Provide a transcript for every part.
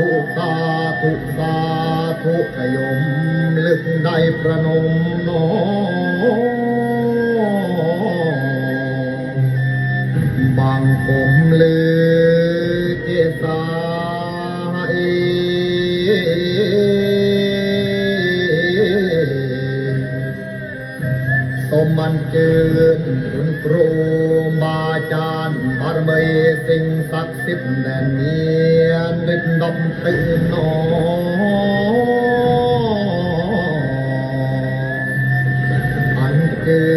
ธุสาธุสาธุขยมลึกได้ประนมน้อบางผมลืเกษาเอสมันเกินคุณครูาอาจารย์บารมีสิ่งศักดิ์สิทธิ์แน่นเนียนดึกดำตื่นนอนอันเกิ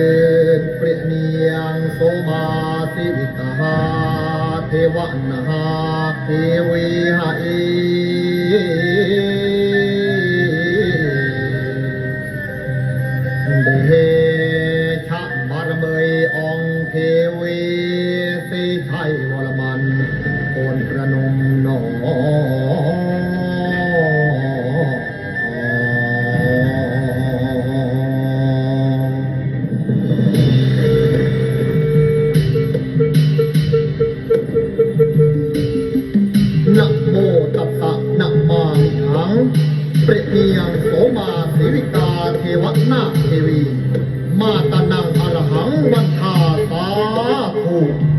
ดเปรียเนียงโสมาสิวิตาเทวนาเทวีหา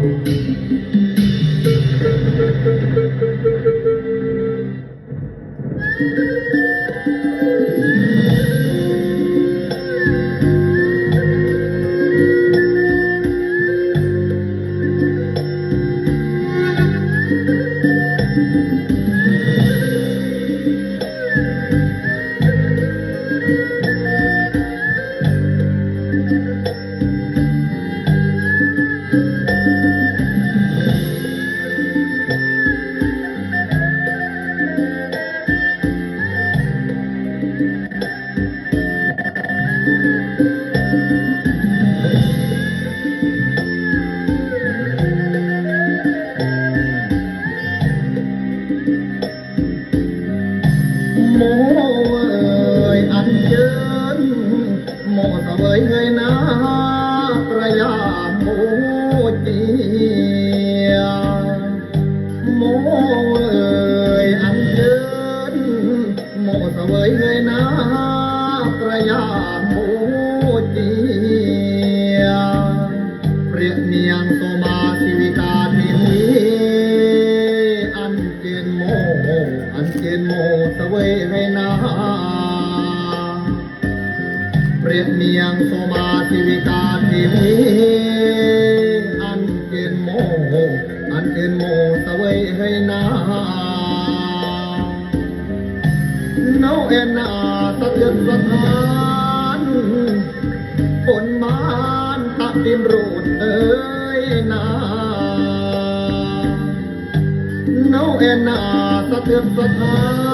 โเจียโมเอ่ยอันเยินโมเสวยเงยนาประยาโมเจียเปรียบเนียงโสมาสิวิกาเทวีอันเจนโมอันเจนโมสเวยให้นาเปรียบเนียงโสมาสิวิกาทีวีอันเจนโม อันเจนโมสเวยให้นาโนาเอ็นนาสะเทือนสถานฝนมานตะดินรูดเอ้ยนาเนาเอ็นนาสะเทือนสถาน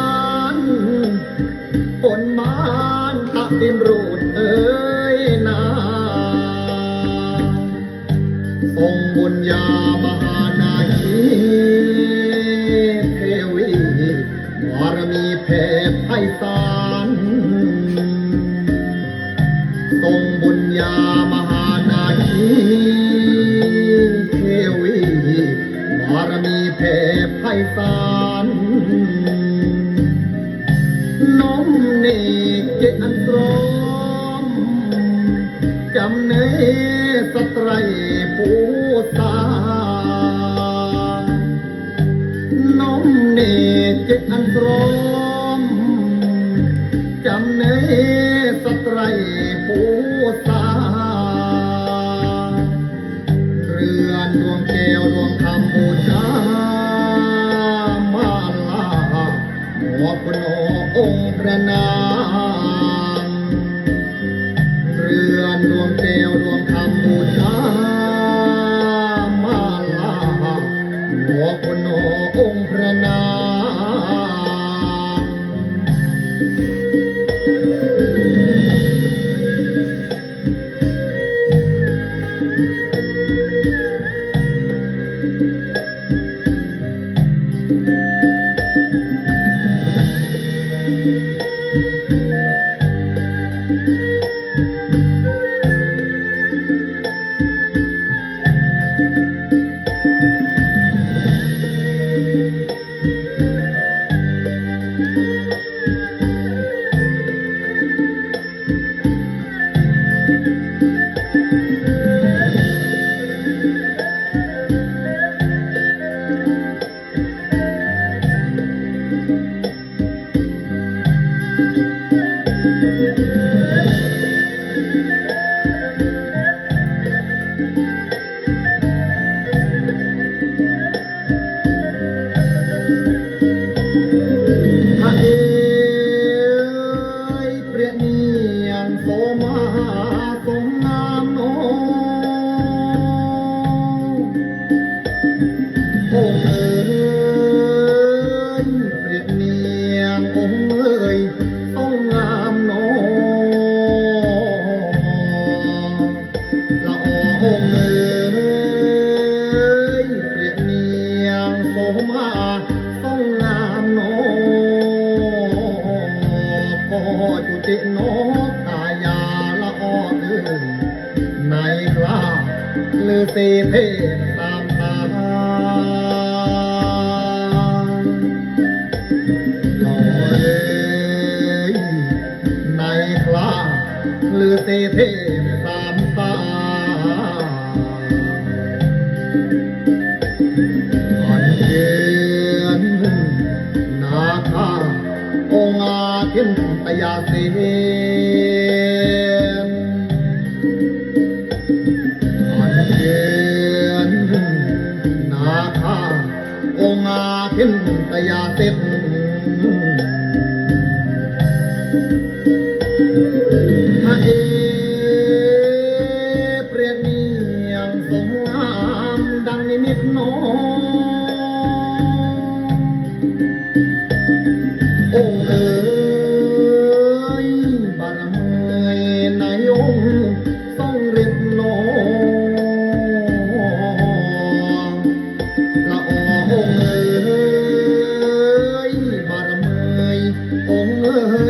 บุญญามหานาคีเทวีบารมีเพศไพศาลทรงบุญญามหานาคีเทวีบารมีเพไพศาลน้อมเนกเจอัน คงเอยเปรียบเนียงโสมาทรงงามโนก็จุติโนกายาละออเอ๋ยในคราลือสีเท ดังนิมิตโน้องเอ๋ยบารมีในองค์ทรงฤทธิ์น้องละอองเอ๋ยบารมีองเอ๋ย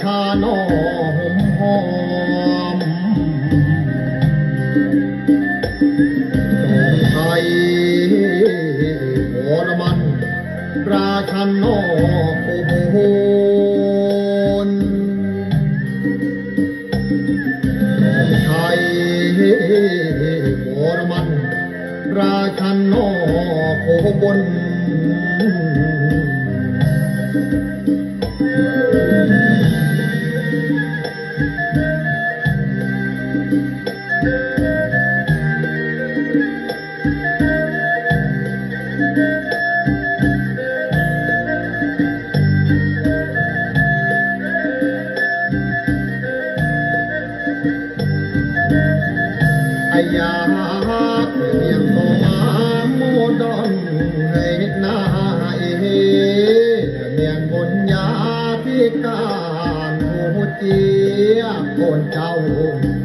ชาโนหอมหอมไทยโหรมันราชันโนภูบูนไทยโหรมันราชันโนโคบน อายาเพียงโตมาโมดอนให้น้าเอเมียงบนยาพิการหูเจียโกนเจ้า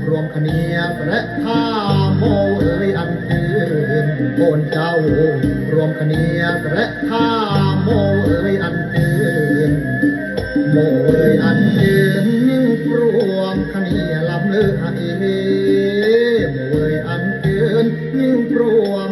รวมคเนียและท่าโมเอ่ยอันเกินโกนเจ้า รวมคเนียและท่าโมเอ่ยอันเกินโมเอ่ยอันยืนยิ่งรวงคเนียลำเลือเอโมเอ่ยอันเกินยิ่งรวง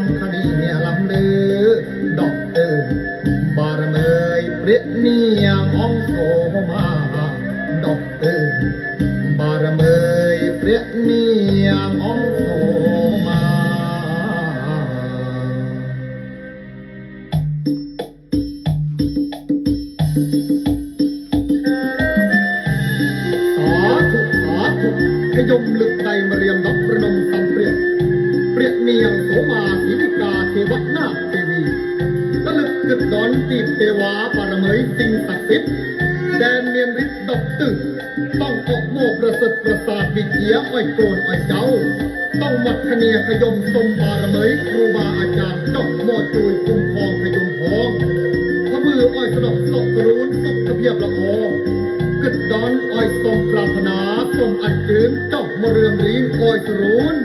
าทวิเทียอ้อยโกนอ้อยเจ้า ต้องหมัดคเนียขยมสมบารเมยครูบาอาจารย์จอกมอจุยคุ้มครองขยมพองพระมืออ้อยสนอกสกกรุนสุขทะเพียบละอองกึดดอนอ้อยทรงปรารถนาสมอัดเกินเจ้ามเรืองรีนอ้อยสรุน